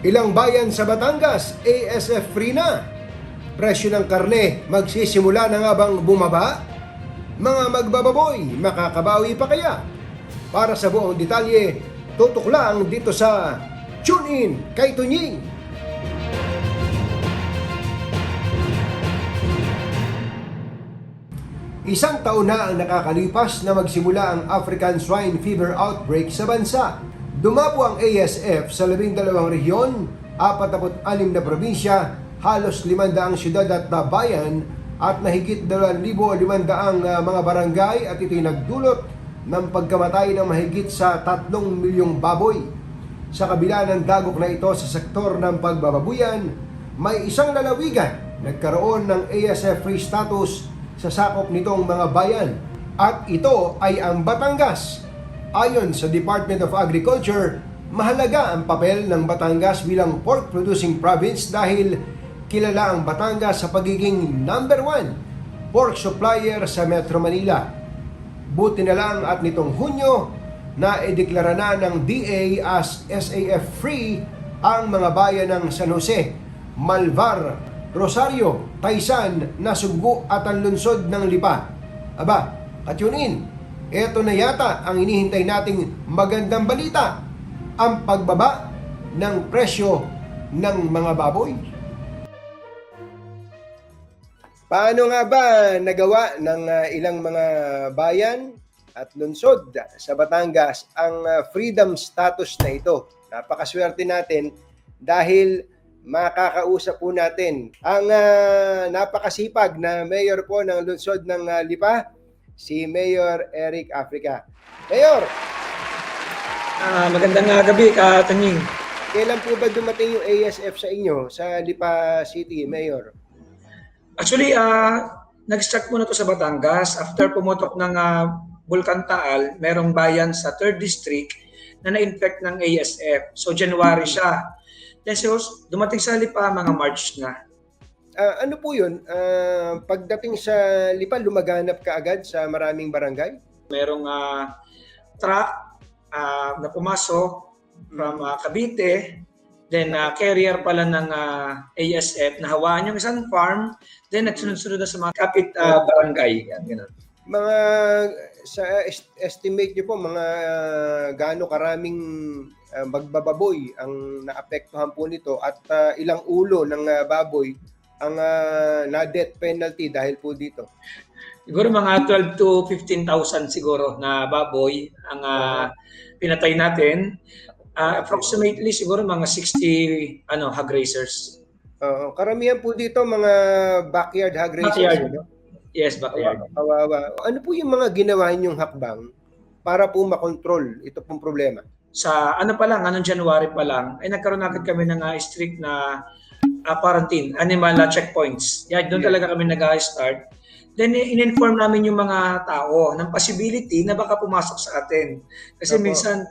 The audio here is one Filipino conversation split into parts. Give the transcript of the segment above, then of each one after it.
Ilang bayan sa Batangas, ASF free na. Presyo ng karne, magsisimula na nga bang bumaba? Mga magbababoy, makakabawi pa kaya? Para sa buong detalye, tutok lang dito sa Tune In kay Tunying. Isang taon na ang nakakalipas na magsimula ang African Swine Fever outbreak sa bansa. Dumapo ang ASF sa 12 rehiyon, 46 na probinsya, halos 500 syudad at bayan at mahigit 2,500 ang uh, mga barangay at ito'y nagdulot ng pagkamatay ng mahigit sa 3 milyong baboy. Sa kabila ng dagok na ito sa sektor ng pagbababuyan, may isang lalawigan nagkaroon ng ASF free status sa sakop nitong mga bayan at ito ay ang Batangas. Ayon sa Department of Agriculture, mahalaga ang papel ng Batangas bilang pork producing province dahil kilala ang Batangas sa pagiging number one pork supplier sa Metro Manila. Buti na lang at nitong Hunyo na ideklara na ng DA as SAF free ang mga bayan ng San Jose, Malvar, Rosario, Taysan, Nasugbu at ang lungsod ng Lipa. Aba, katyunin, eto na yata ang inihintay nating magandang balita, ang pagbaba ng presyo ng mga baboy. Paano nga ba nagawa ng ah, ilang mga bayan at lungsod sa Batangas ang ah, freedom status na ito? Napakaswerte natin dahil makakausap po natin ang ah, napakasipag na mayor po ng lungsod ng ah, Lipa, si Mayor Eric Africa. Mayor, Ah, magandang ah, gabi, ka Tanying. kailan po ba dumating yung ASF sa inyo sa Lipa City, Mayor? Actually, ah, nag-start muna to sa Batangas. After pumutok ng ah, Bulkan Taal, merong bayan sa 3rd District na na-infect ng ASF. So, January siya. Then, so, dumating sa Lipa, mga March na. Ah, ano po yun? Ah, pagdating sa Lipa, lumaganap ka agad sa maraming barangay? Merong ah, truck ah, na pumasok from ah, Cavite. Then, ah, carrier pala ng ah, ASF na hawaan yung isang farm. Then, nagsunod-sunod na sa mga kapit ah, barangay. Yan, ganun. Mga sa est- estimate niyo po mga gaano karaming magbababoy ang naapektuhan po nito at ah, ilang ulo ng ah, baboy ang ah, na death penalty dahil po dito. Siguro mga 12 to 15,000 siguro na baboy ang ah, pinatay natin. Ah, approximately siguro mga 60 ano hog raisers. Oo, karamihan po dito mga backyard hog races. Backyard. ano? Yes, backyard. Kawawa. Ano po yung mga ginawa ninyong hakbang para po makontrol ito pong problema? Sa ano pa lang, anong January pa lang, ay nagkaroon agad kami ng ah, strict na ah, quarantine, animal ah, checkpoints. Yeah, doon Yeah. talaga kami nag-start. Then in-inform namin yung mga tao ng possibility na baka pumasok sa atin. Kasi Opo. minsan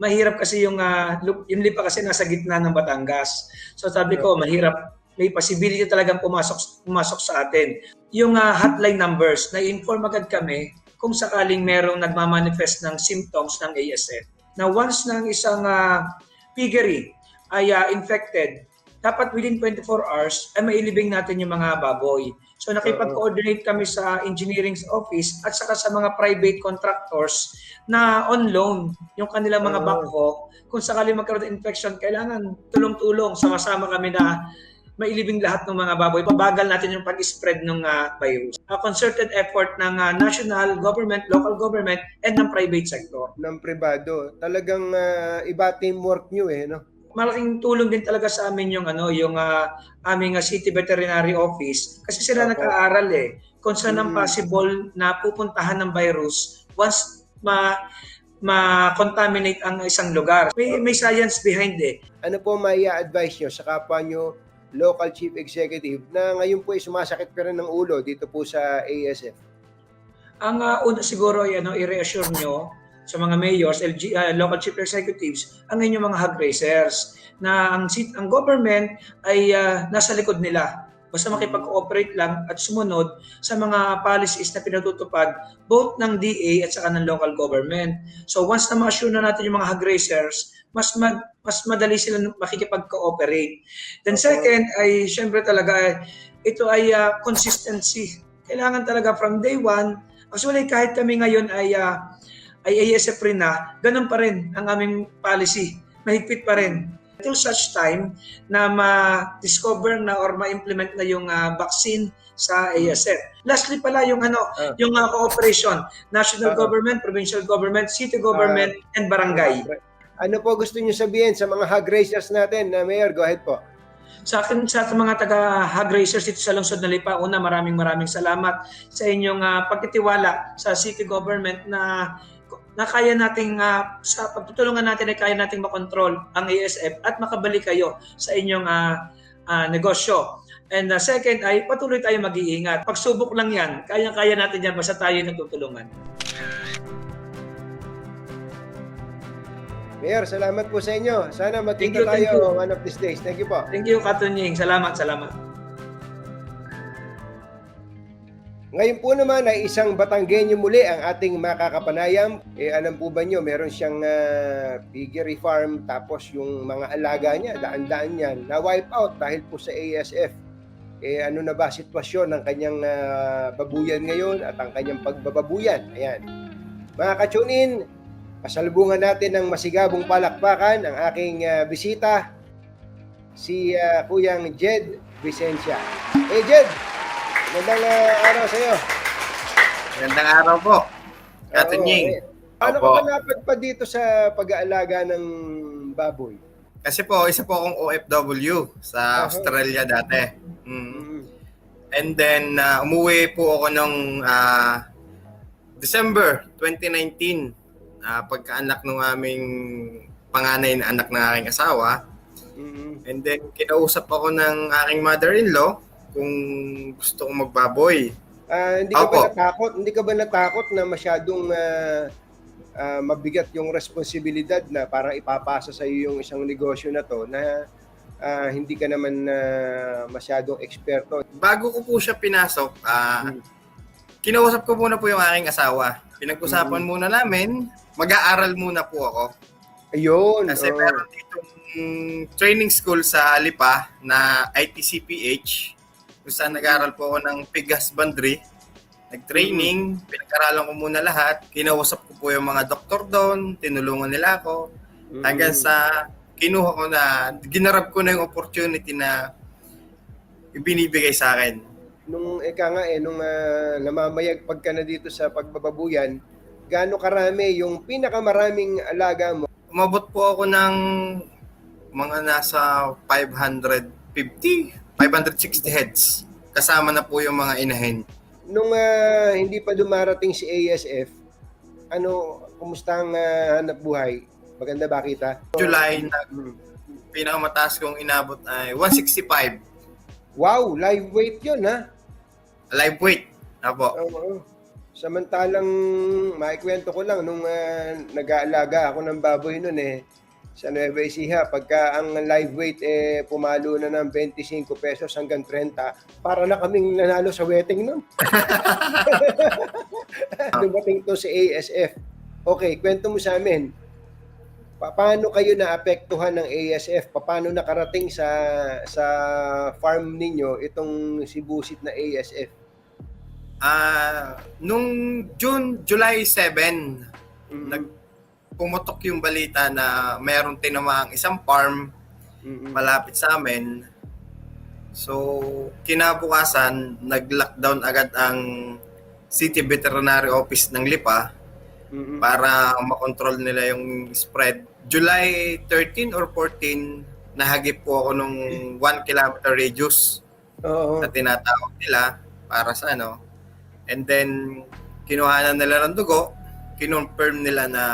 mahirap kasi yung lu- yung lipa kasi nasa gitna ng Batangas. So sabi ko, mahirap may possibility talagang pumasok pumasok sa atin. Yung ah, hotline numbers, na-inform agad kami kung sakaling merong nagmamanifest ng symptoms ng ASF. Na once ng isang ah, piggery ay ah, infected, dapat within 24 hours ay mailibing natin yung mga baboy. So nakipag-coordinate kami sa engineering office at saka sa mga private contractors na on loan yung kanilang mga Oo. backhoe. Kung sakali magkaroon ng infection, kailangan tulong-tulong, sama-sama kami na mailibing lahat ng mga baboy. Pabagal natin yung pag-spread ng ah, virus. A concerted effort ng ah, national government, local government, and ng private sector. ng pribado. Talagang ah, iba teamwork nyo eh, no? Malaking tulong din talaga sa amin yung ano yung ah, aming ah, city veterinary office kasi sila Opo. nag-aaral eh kung saan ang Mm. possible na pupuntahan ng virus once ma ma-contaminate ang isang lugar. May, may science behind eh. Ano po may advice nyo sa kapwa nyo local chief executive na ngayon po ay sumasakit pa rin ng ulo dito po sa ASF? Ang ah, una siguro ay ano, i-reassure nyo sa mga mayors, LG, ah, local chief executives, ang inyong mga hog raisers na ang, sit- ang government ay ah, nasa likod nila. Basta makipag-cooperate lang at sumunod sa mga policies na pinatutupad both ng DA at saka ng local government. So once na ma-assure na natin yung mga hog raisers, mas mag mas madali sila makikipag-cooperate. Then second ay syempre talaga eh, ito ay ah, consistency. Kailangan talaga from day one, actually kahit kami ngayon ay ah, ay ASF rin na, ganun pa rin ang aming policy. Mahigpit pa rin. Until such time na ma-discover na or ma-implement na yung ah, vaccine sa ASF. Lastly pala yung ano, Ah. yung ah, cooperation, national Ah. government, provincial government, city government, and barangay. Ano po gusto niyo sabihin sa mga hog raisers natin, na Mayor? Go ahead po. Sa akin, sa mga taga hog racers dito sa lungsod ng Lipa, una maraming maraming salamat sa inyong ah, pagtitiwala sa city government na na kaya nating ah, sa pagtutulungan natin ay kaya nating makontrol ang ASF at makabalik kayo sa inyong ah, ah, negosyo. And ah, second ay patuloy tayo mag-iingat. Pagsubok lang yan, kaya-kaya natin yan basta tayo nagtutulungan. Mayor, salamat po sa inyo. Sana Thank magkita you, thank tayo one of these days. Thank you po. Thank you, Katunying. Salamat, salamat. Ngayon po naman ay isang Batanggenyo muli ang ating makakapanayam. Eh alam po ba nyo, meron siyang ah, piggery farm tapos yung mga alaga niya, daan-daan yan, na-wipe out dahil po sa ASF. Eh ano na ba sitwasyon ng kanyang ah, babuyan ngayon at ang kanyang pagbababuyan? Ayan. Mga kachunin, pasalubungan natin ng masigabong palakpakan ang aking ah, bisita, si ah, Kuyang Jed Vicencia. Hey Jed, magandang ah, araw sa iyo. Magandang araw po. Katunying. Paano ka Opo. ba napadpad dito sa pag-aalaga ng baboy? Kasi po, isa po akong OFW sa Aha. Australia dati. Mm. Mm. And then, uh, umuwi po ako nung ah, December 2019. ah, pagkaanak ng aming panganay na anak ng aking asawa. Mm. And then, kinausap ako ng aking mother-in-law kung gusto kong magbaboy. Ah, hindi ka ba Opo. natakot? Hindi ka ba natakot na masyadong ah, ah, mabigat yung responsibilidad na parang ipapasa sa iyo yung isang negosyo na to na ah, hindi ka naman ah, masyadong eksperto? Bago ko po siya pinasok, ah, Mm. kinausap ko muna po yung aking asawa. Pinag-usapan Mm. muna namin, mag-aaral muna po ako. Ayun. Kasi oo. meron dito training school sa Lipa na ITCPH kung saan nag-aaral po ako ng pig husbandry. Nag-training, pinag-aralan ko muna lahat. Kinausap ko po yung mga doktor doon, tinulungan nila ako. Mm. Hanggang sa kinuha ko na, ginarap ko na yung opportunity na ibinibigay sa akin. nung eka nga eh, nung ah, namamayag pagka na dito sa pagbababuyan, gaano karami yung pinakamaraming alaga mo? Umabot po ako ng mga nasa 550, 560 heads. Kasama na po yung mga inahin. Nung ah, hindi pa dumarating si ASF, ano, kumusta ang ah, hanap buhay? Maganda ba kita? July, na Hmm. pinakamataas kong inabot ay 165 Wow, live weight yun ha? live weight. Apo. Oo. Samantalang, maikwento ko lang, nung ah, nag-aalaga ako ng baboy nun eh, sa Nueva Ecija, pagka ang live weight eh, pumalo na ng 25 pesos hanggang 30, para na kaming nanalo sa wedding nun. Dumating to si ASF. Okay, kwento mo sa amin. Pa- Paano kayo naapektuhan ng ASF? Paano nakarating sa sa farm ninyo itong si Busit na ASF? Ah, nung June, July 7, Mm. nag pumutok yung balita na mayroong tinamang isang farm Mm-mm. malapit sa amin. So, kinabukasan, nag-lockdown agad ang City Veterinary Office ng Lipa Mm-mm. para makontrol nila yung spread. July 13 or 14, nahagip po ako nung 1 kilometer radius Oo. na tinatawag nila para sa ano. And then, kinuha na nila ng dugo, kinonfirm nila na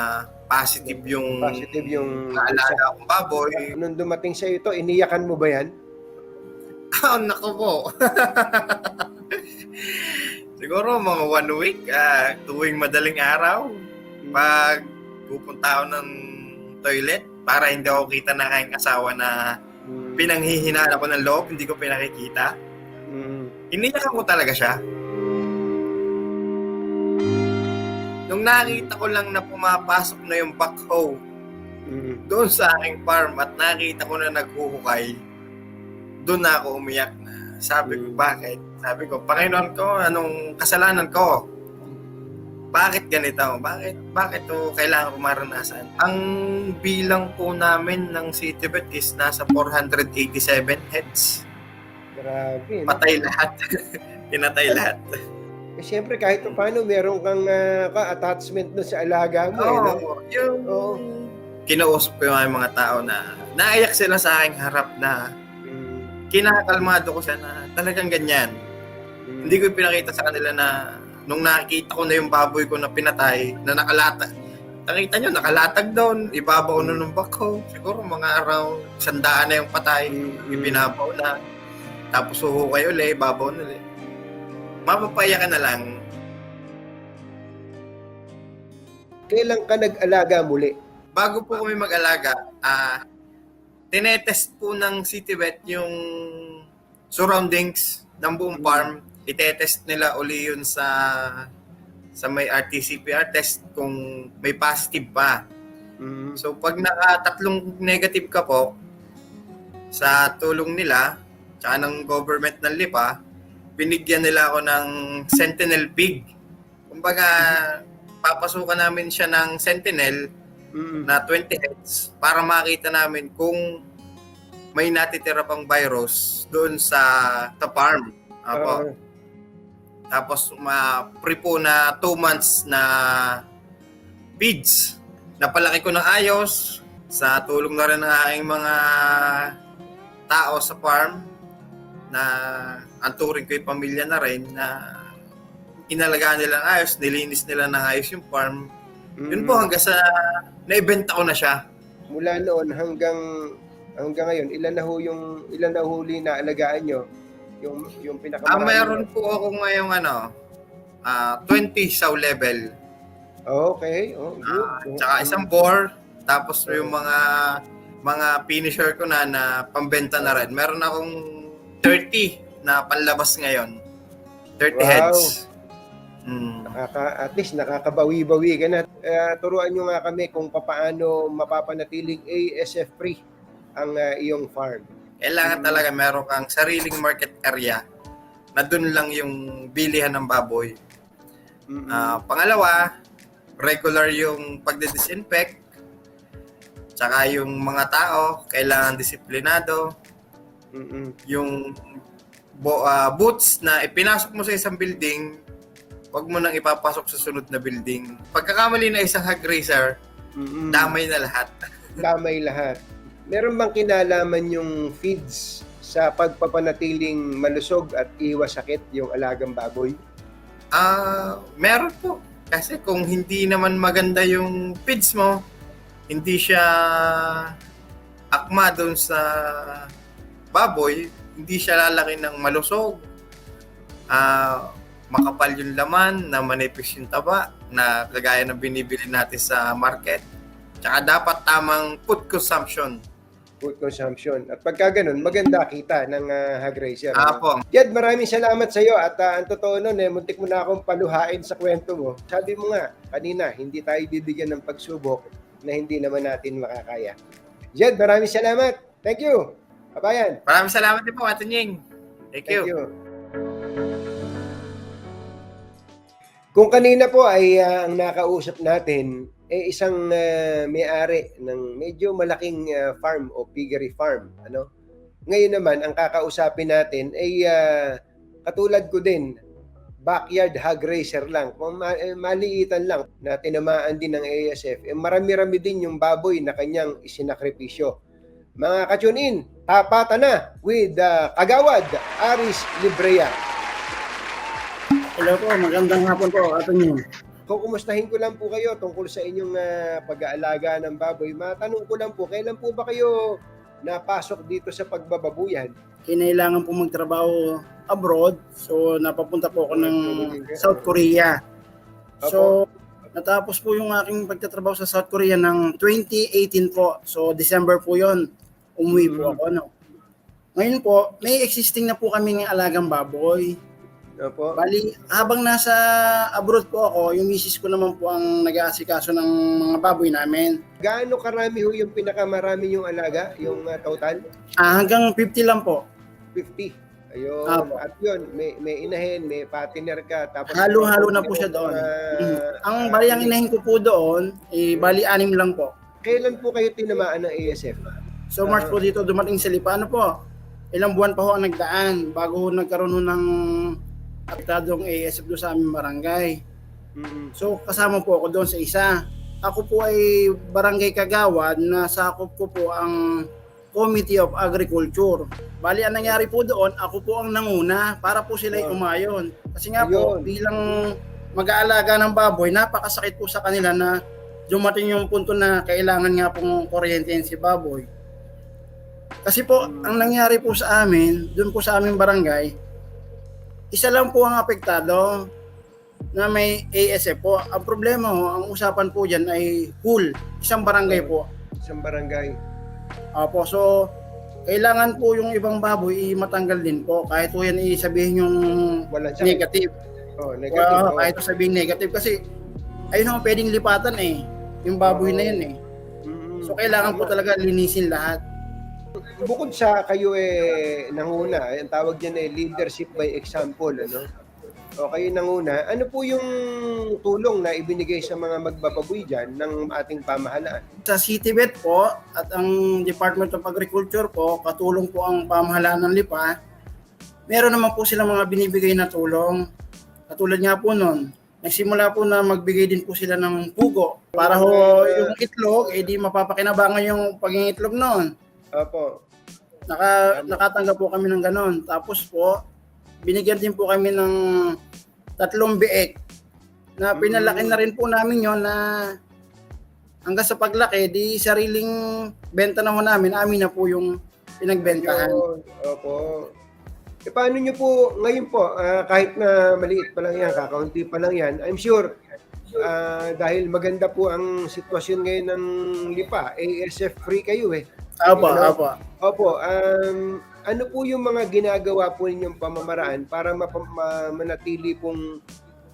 positive yung Positive yung naalaga akong baboy. Nung dumating sa ito, iniyakan mo ba yan? Oh, nako po. Siguro mga one week, ah, tuwing madaling araw, pag pupunta ako ng toilet, para hindi ako kita na aking asawa na Mm. pinanghihinaan ako ng loob, hindi ko pinakikita. Mm. Iniyakan ko talaga siya. Nung nakita ko lang na pumapasok na yung backhoe Mm. doon sa aking farm at nakita ko na naghuhukay, doon na ako umiyak na. Sabi ko, Mm. bakit? Sabi ko, Panginoon ko, anong kasalanan ko? Bakit ganito? Bakit, bakit to kailangan ko maranasan? Ang bilang po namin ng Citybet is nasa 487 heads. Grabe. Patay lahat. Pinatay lahat. Eh, Siyempre, kahit pa paano, meron kang ah, ka-attachment doon sa alaga mo. eh, no? Yung Oo. kinausap ko yung mga tao na naiyak sila sa aking harap na Mm. kinakalmado ko siya na talagang ganyan. Mm. Hindi ko ipinakita sa kanila na nung nakikita ko na yung baboy ko na pinatay, na nakalatag. Nakita nyo, nakalatag doon. Ibabaw na ng bako. Siguro mga around sandaan na yung patay. Mm. Ibinabaw na. Tapos suhukay uli, ibabaw na uli. Mapapaya ka na lang. Kailan ka nag-alaga muli? Bago po kami mag-alaga, ah, tinetest po ng Citybet yung surroundings ng buong farm. Itetest nila uli yun sa sa may RT-CPR test kung may positive pa. Mm. So pag nakatatlong negative ka po sa tulong nila tsaka ng government ng Lipa, binigyan nila ako ng Sentinel Pig. Kumbaga, papasukan namin siya ng Sentinel na 20 heads para makita namin kung may natitira pang virus doon sa, sa farm. Apo. Tapos ma-pre po na 2 months na feeds. Napalaki ko ng ayos sa tulong na rin ng aking mga tao sa farm na ang turing ko yung pamilya na rin na inalagaan nila ng ayos, nilinis nila ng ayos yung farm. Yun po mm. hanggang sa naibenta ko na siya. Mula noon hanggang hanggang ngayon, ilan na ho yung ilan na huli na alagaan nyo? Yung yung Ah, pinakamarami. mayroon po ako ngayong ano, ah 20 saw level. Okay. Oh, good. Ah, tsaka isang bore, tapos yung mga mga finisher ko na na pambenta na rin. Meron akong 30 na panlabas ngayon. 30 Wow. heads. Mm. Nakaka, at least nakakabawi-bawi ka na. Eh, turuan nyo nga kami kung papaano mapapanatiling ASF free ang ah, iyong farm. Kailangan talaga meron kang sariling market area na dun lang yung bilihan ng baboy. Mm-mm. Ah, pangalawa, regular yung pagde-disinfect. Tsaka yung mga tao, kailangan disiplinado. Mm-mm. Yung bo, ah, boots na ipinasok mo sa isang building, wag mo nang ipapasok sa sunod na building. Pagkakamali na isang hog racer, Mm-mm. damay na lahat. damay lahat. Meron bang kinalaman yung feeds sa pagpapanatiling malusog at iwas sakit yung alagang baboy? Ah, meron po. Kasi kung hindi naman maganda yung feeds mo, hindi siya akma doon sa baboy, hindi siya lalaki ng malusog. Ah, makapal yung laman, na manipis yung taba, na kagaya ng binibili natin sa market. Tsaka dapat tamang food consumption. Food consumption. At pagka ganun, maganda kita ng uh, hog. Ah, ano? po. Jed, maraming salamat sa iyo at ah, ang totoo nun, eh, muntik mo na akong paluhain sa kwento mo. Sabi mo nga, kanina, hindi tayo bibigyan ng pagsubok na hindi naman natin makakaya. Jed, maraming salamat. Thank you. Kabayan. Maraming salamat din po, Ate Nying. Thank, you. Thank you. Kung kanina po ay ah, ang nakausap natin, eh isang ah, may-ari ng medyo malaking ah, farm o piggery farm. Ano? Ngayon naman, ang kakausapin natin ay ah, katulad ko din, backyard hog racer lang. Kung eh, maliitan lang na tinamaan din ng ASF, eh, marami-rami din yung baboy na kanyang isinakripisyo. Mga kachunin, tapatan na with ah, Kagawad Aris Librea. Hello po, magandang hapon po, ato niyo. Kung kumustahin ko lang po kayo tungkol sa inyong ah, pag-aalaga ng baboy, matanong ko lang po, kailan po ba kayo napasok dito sa pagbababuyan? Kinailangan po magtrabaho abroad, so napapunta po ako ng South Korea. So, natapos po yung aking pagtatrabaho sa South Korea ng 2018 po. So, December po yon umuwi po Mhm. ako. No? Ngayon po, may existing na po kaming alagang baboy. Opo. Bali, habang nasa abroad po ako, yung misis ko naman po ang nag-aasikaso ng mga baboy namin. Gaano karami ho yung pinakamarami yung alaga, yung uh, total? Ah, hanggang 50 lang po. 50. Ayun. Apo. At yun, may, may inahin, may partner ka. Tapos Halo-halo na po siya doon. Ah, Mm. Ang bali ang inahin ko po doon, eh, bali anim lang po. Kailan po kayo tinamaan ng ASF? So March po dito dumating sa Lipa. Ano po? Ilang buwan pa ho ang nagdaan bago ho nagkaroon ho ng aktadong ASF doon sa aming barangay. So kasama po ako doon sa isa. Ako po ay barangay kagawad na sakop ko po ang Committee of Agriculture. Bali, ang nangyari po doon, ako po ang nanguna para po sila Oh. umayon. Kasi nga po, Ayun. bilang mag-aalaga ng baboy, napakasakit po sa kanila na dumating yung punto na kailangan nga pong kuryente si baboy. Kasi po, ang nangyari po sa amin, doon po sa aming barangay, isa lang po ang apektado na may ASF po. Ang problema ho, ang usapan po dyan ay pool, isang barangay po. Isang barangay. Opo, so kailangan po yung ibang baboy i matanggal din po kahit po yan isabihin yung Wala siya. negative. Oh, negative. Wow, oh. kahit po sabihin negative kasi ayun ho, pwedeng lipatan eh. Yung baboy na yun eh. Mm. So kailangan po talaga linisin lahat. Bukod sa kayo eh nanguna, ang tawag diyan eh leadership by example, ano? O kayo nanguna, ano po yung tulong na ibinigay sa mga magbababoy diyan ng ating pamahalaan? Sa CityVet po at ang Department of Agriculture po, katulong po ang pamahalaan ng Lipa, meron naman po silang mga binibigay na tulong. Katulad nga po nun, nagsimula po na magbigay din po sila ng pugo para ho yung itlog, eh di mapapakinabangan yung pagiging itlog noon. Opo. Naka, nakatanggap po kami ng ganon. Tapos po, binigyan din po kami ng tatlong biek na pinalaki na rin po namin yon na hanggang sa paglaki, di sariling benta na ho namin, amin na po yung pinagbentahan. Yun. Opo. E paano nyo po, ngayon po, ah, kahit na maliit pa lang yan, kakaunti pa lang yan, I'm sure, ah, dahil maganda po ang sitwasyon ngayon ng lipa, ASF free kayo eh. Apo, Hello? apo. Opo, um, ano po yung mga ginagawa po ninyong pamamaraan para mapa- ma- manatili pong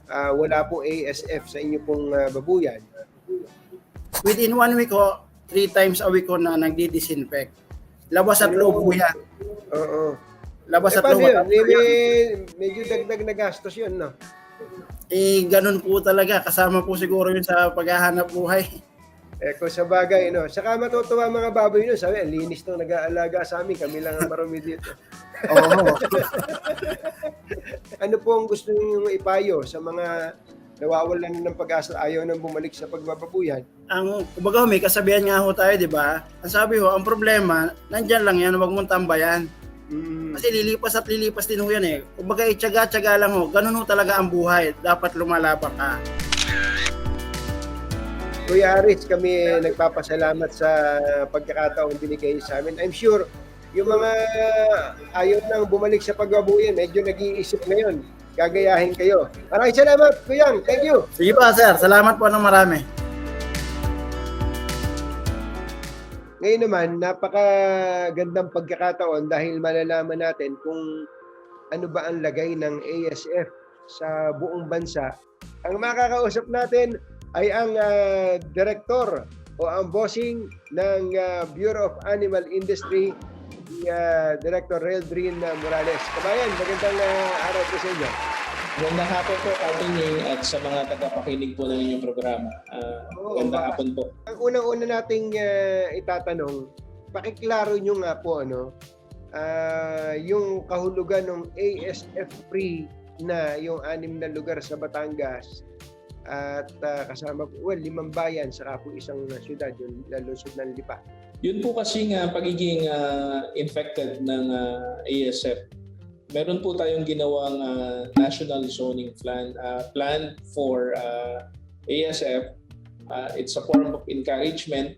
ah, wala po ASF sa inyo pong ah, babuyan? Within one week ho, three times a week ho na nagdi-disinfect. Labas at loob po yan. Oo. Labas Eh, at loob. yun? Medyo dagdag na gastos yun, no? Eh, ganun po talaga. Kasama po siguro yun sa paghahanap buhay. Eh, kung sa bagay, no? Saka matutuwa mga baboy no? Sabi, linis nung nag-aalaga sa amin. Kami lang ang marumi dito. Oo. Ano po ang gusto niyo ipayo sa mga nawawalan ng pag-asa ayaw nang bumalik sa pagbababuyan? ang kumbaga may kasabihan nga ho tayo, di ba? Ang sabi ho, ang problema, nandyan lang yan, huwag mong tambayan. Mm, Kasi lilipas at lilipas din ho yan eh. Kumbaga, itsaga-tsaga lang ho. Ganun ho talaga ang buhay. Dapat lumalabang ka. Kuya Aris, kami nagpapasalamat sa pagkakataong binigay sa amin. I'm sure yung mga ayaw nang bumalik sa pagbabuyan, medyo nag-iisip ngayon. Gagayahin kayo. Maraming salamat, Kuyang. Thank you. Sige pa, sir. Salamat po ng marami. Ngayon naman, napakagandang pagkakataon dahil malalaman natin kung ano ba ang lagay ng ASF sa buong bansa. Ang makakausap natin ay ang ah, director o ang bossing ng ah, Bureau of Animal Industry, si ah, Director Reldrin Morales. Kabayan, magandang ah, araw po sa inyo. Magandang hapon po, Atty. at sa mga tagapakinig po ng inyong programa. Ah, Oo, magandang baka- hapon po. Ang unang-una nating ah, itatanong, pakiklaro nyo nga po ano, ah, yung kahulugan ng ASF free na yung anim na lugar sa Batangas at ah, kasama po, well, limang bayan saka po isang syudad, yung lungsod ng Lipa. Yun po kasi nga pagiging ah, infected ng ah, ASF, meron po tayong ginawang ah, national zoning plan ah, plan for ah, ASF. Ah, it's a form of encouragement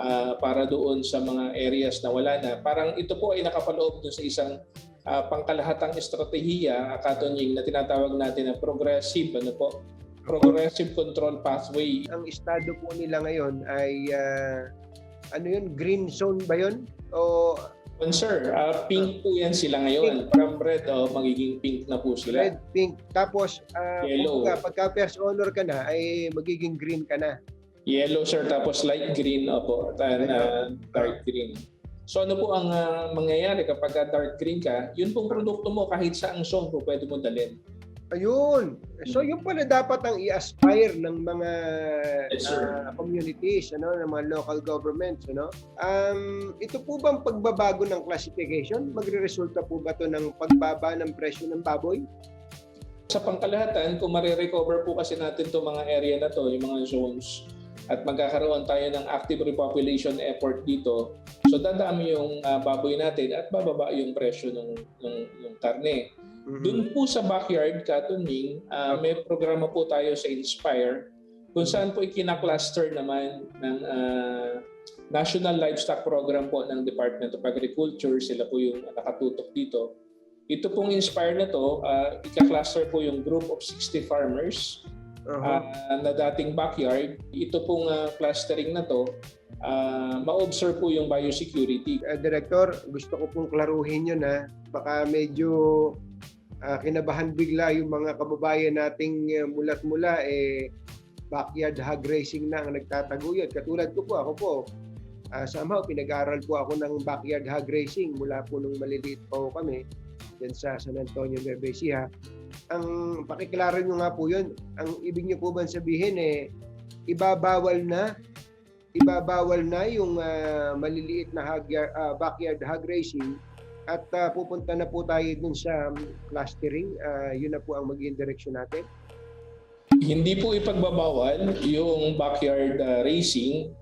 ah, para doon sa mga areas na wala na. Parang ito po ay nakapaloob doon sa isang ah, pangkalahatang estratehiya, Katunying, na tinatawag natin na progressive, ano po, progressive control pathway Ang estado po nila ngayon ay ah, ano yun, green zone ba yun? O On sir, ah, pink po yan sila ngayon. From red, oh, magiging pink na po sila. Red, pink. Tapos, ah, Yellow. kumbaga, pagka first honor ka na, ay magiging green ka na. Yellow sir, tapos light green, opo, at ah, dark green. So ano po ang ah, mangyayari kapag dark green ka, yun pong produkto mo kahit saang zone po pwede mo dalhin. Ayun. So, yun pala dapat ang i-aspire ng mga Yes, sir. ah, communities, ano, ng mga local governments, ano. Um, ito po bang pagbabago ng classification? Magre-resulta po ba to ng pagbaba ng presyo ng baboy? Sa pangkalahatan, kung marirecover po kasi natin itong mga area na to, yung mga zones, at magkakaroon tayo ng active repopulation effort dito, so dadami yung ah, baboy natin at bababa yung presyo ng, ng, ng karne. Doon po sa backyard, Katuning, ah, may programa po tayo sa Inspire kung saan po ikinakluster naman ng ah, National Livestock Program po ng Department of Agriculture. Sila po yung nakatutok dito. Ito pong Inspire na to, uh, ika-cluster po yung group of 60 farmers Uh-huh. ah, na dating backyard. Ito pong ah, clustering na to, ah, ma-observe po yung biosecurity. Uh, Director, gusto ko pong klaruhin yun na baka medyo ah, kinabahan bigla yung mga kababayan nating uh, mulat-mula eh backyard hog racing na ang nagtataguyod. Katulad ko po, ako po, ah, somehow pinag-aral po ako ng backyard hog racing mula po nung maliliit po kami dyan sa San Antonio, Nueva Ecija. Ang pakiklaro nyo nga po yun, ang ibig nyo po ba sabihin eh, ibabawal na ibabawal na yung ah, maliliit na hog, ah, backyard hog racing at ah, pupunta na po tayo dun sa um, clustering. Ah, yun na po ang magiging direksyon natin. Hindi po ipagbabawal yung backyard ah, racing.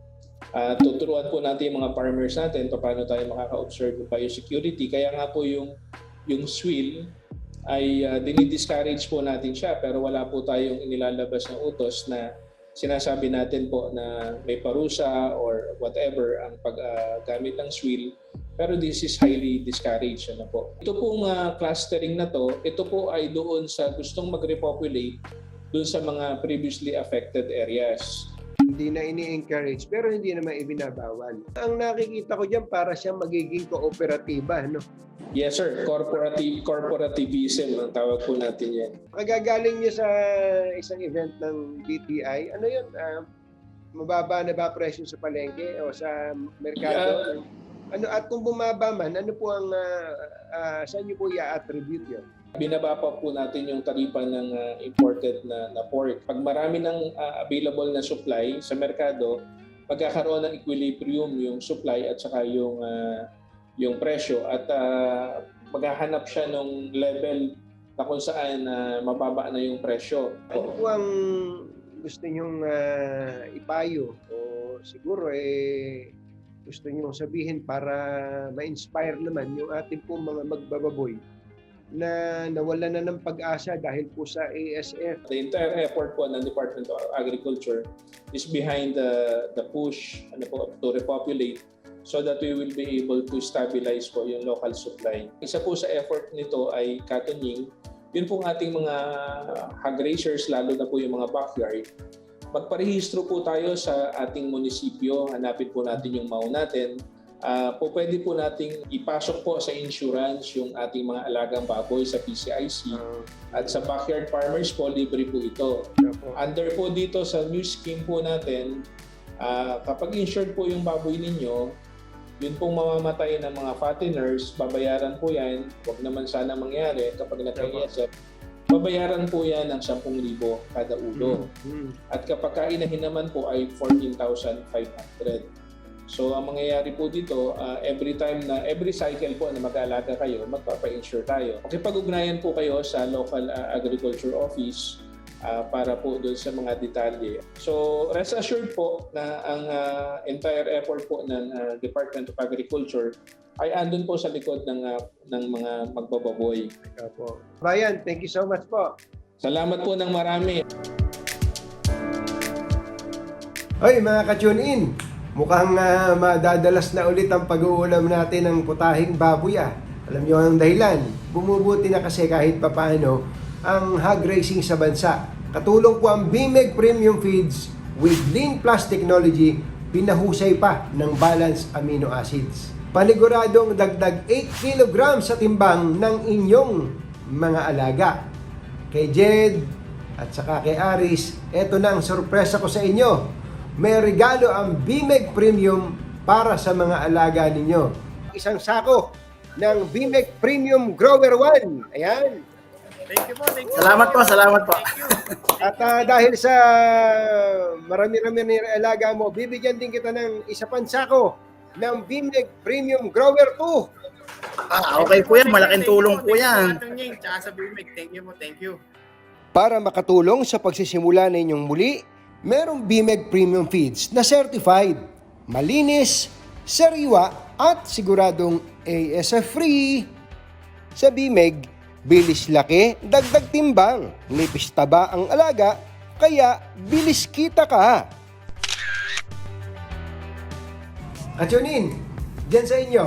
Uh, tuturuan po natin yung mga farmers natin paano tayo makaka-observe ng biosecurity. Kaya nga po yung, yung swill ay uh, dinidiscourage po natin siya pero wala po tayong inilalabas na utos na sinasabi natin po na may parusa or whatever ang paggamit ng swill pero this is highly discouraged ano po. Ito pong ah, clustering na to, ito po ay doon sa gustong mag-repopulate doon sa mga previously affected areas. Hindi na ini-encourage pero hindi naman ibinabawal. Ang nakikita ko diyan para siyang magiging kooperatiba. No? Yes sir, corporative corporativism ang tawag po natin yan. Magagaling niyo sa isang event ng BTI. Ano yun? Ah, mababa na ba presyo sa palengke o sa merkado? Ano at kung bumaba man, ano po ang ah, ah, saan niyo po i-attribute 'yon? Binaba pa po natin yung taripa ng ah, imported na, na pork. Pag marami ng ah, available na supply sa merkado, magkakaroon ng equilibrium yung supply at saka yung ah, yung presyo at ah, maghahanap siya ng level na kung saan ah, mababa na yung presyo. Ano po ang gusto niyong ah, ipayo o siguro eh gusto niyong sabihin para ma-inspire naman yung ating po mga magbababoy na nawala na ng pag-asa dahil po sa ASF. The entire effort po ng Department of Agriculture is behind the the push ano po, to repopulate so that we will be able to stabilize po yung local supply. Isa po sa effort nito ay cottoning. Yun pong ating mga hog raisers, lalo na po yung mga backyard. Magparehistro po tayo sa ating munisipyo. Hanapin po natin yung MAU natin. Ah, po pwede po nating ipasok po sa insurance yung ating mga alagang baboy sa PCIC. At sa backyard farmers po, libre po ito. Under po dito sa new scheme po natin, ah, kapag insured po yung baboy ninyo, yun pong mamamatay ng mga fatteners, babayaran po yan. Huwag naman sana mangyari kapag nag-ISF. Babayaran po yan ng 10,000 kada ulo. Mm. At kapag kainahin naman po ay 14,500. So ang mangyayari po dito, ah, every time na, every cycle po na mag-aalaga kayo, magpapa-insure tayo. Makipag-ugnayan po kayo sa local ah, agriculture office ah, para po doon sa mga detalye. So rest assured po na ang ah, entire effort po ng ah, Department of Agriculture ay andun po sa likod ng, ah, ng mga magbababoy. Opo. Brian, thank you so much po. Salamat po ng marami. Hoy mga ka-tune in, mukhang ah, madadalas na ulit ang pag-uulam natin ng putahing baboy ah. Alam niyo ang dahilan, bumubuti na kasi kahit papaano ang hog racing sa bansa. Katulong po ang BMEG Premium Feeds with Lean Plus Technology, pinahusay pa ng balanced amino acids. paniguradong dagdag 8 kilograms sa timbang ng inyong mga alaga. Kay Jed at saka kay Aris, eto na ang sorpresa ko sa inyo. May regalo ang BMEG Premium para sa mga alaga ninyo. Isang sako ng BMEG Premium Grower 1. Ayan. Thank you po, thank you. Salamat po, salamat po. At ah, dahil sa marami-rami na alaga mo, bibigyan din kita ng isa pang sako ng BMEG Premium Grower 2. Ah, okay po yan. Malaking tulong po yan. Thank you, Tsaka sa. Thank you po, thank you. Para makatulong sa pagsisimula ninyong muli, merong BMEG Premium Feeds na certified, malinis, sariwa at siguradong ASF-free. Sa BMEG, bilis laki, dagdag timbang, nipis taba ang alaga, kaya bilis kita ka. At yun in, dyan sa inyo,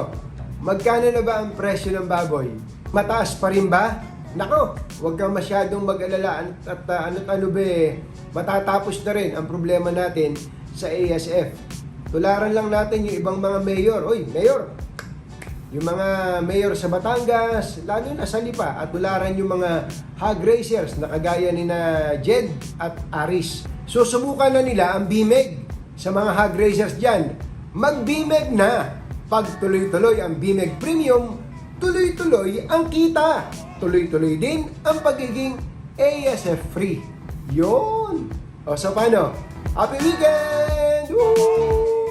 magkano na ba ang presyo ng baboy? Mataas pa rin ba? Nako, huwag kang masyadong mag-alala at, uh, ano't ano ba eh, matatapos na rin ang problema natin sa ASF. Tularan lang natin yung ibang mga mayor. Uy, mayor! Yung mga mayor sa Batangas, lalo na sa Lipa, at tularan yung mga hog racers na kagaya ni na Jed at Aris. Susubukan na nila ang BMEG sa mga hog racers dyan. Mag-BMEG na! Pag tuloy-tuloy ang BMEG Premium, tuloy-tuloy ang kita. Tuloy-tuloy din ang pagiging ASF free. Yun! O so paano? Happy weekend! Woo!